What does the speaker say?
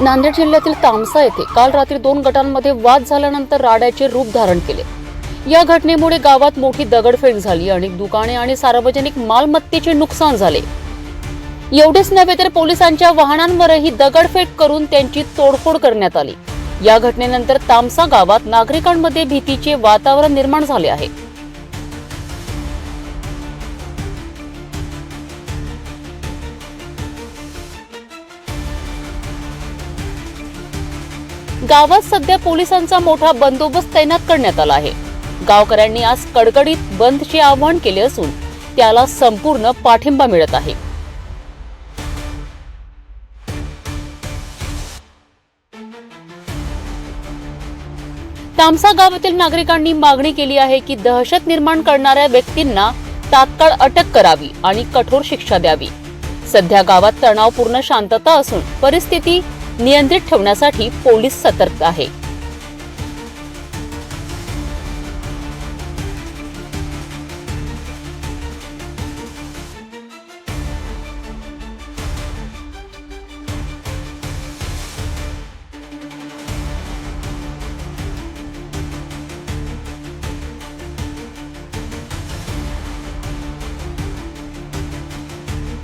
नांदेड जिल्ह्यातील तामसा येथे काल रात्री दोन गटांमध्ये वाद झाल्यानंतर राड्याचे रूप धारण केले. या घटनेमुळे गावात मोठी दगडफेक झाली अनेक दुकाने आणि सार्वजनिक मालमत्तेचे नुकसान झाले. एवढेच नव्हे तर पोलिसांच्या वाहनांवरही दगडफेक करून त्यांची तोडफोड करण्यात आली. या घटनेनंतर तामसा गावात नागरिकांमध्ये भीतीचे वातावरण निर्माण झाले आहे. गावात सध्या पोलिसांचा मोठा बंदोबस्त तैनात करण्यात आला आहे. गावकऱ्यांनी आज कडकडीत बंदचे आवाहन केले असून त्याला संपूर्ण पाठिंबा मिळत आहे. तामसा गावातील नागरिकांनी मागणी केली आहे की दहशत निर्माण करणाऱ्या व्यक्तींना तात्काळ अटक करावी आणि कठोर शिक्षा द्यावी. सध्या गावात तणावपूर्ण शांतता असून परिस्थिती नियंत्रित ठेवण्यासाठी पोलीस सतर्क आहे.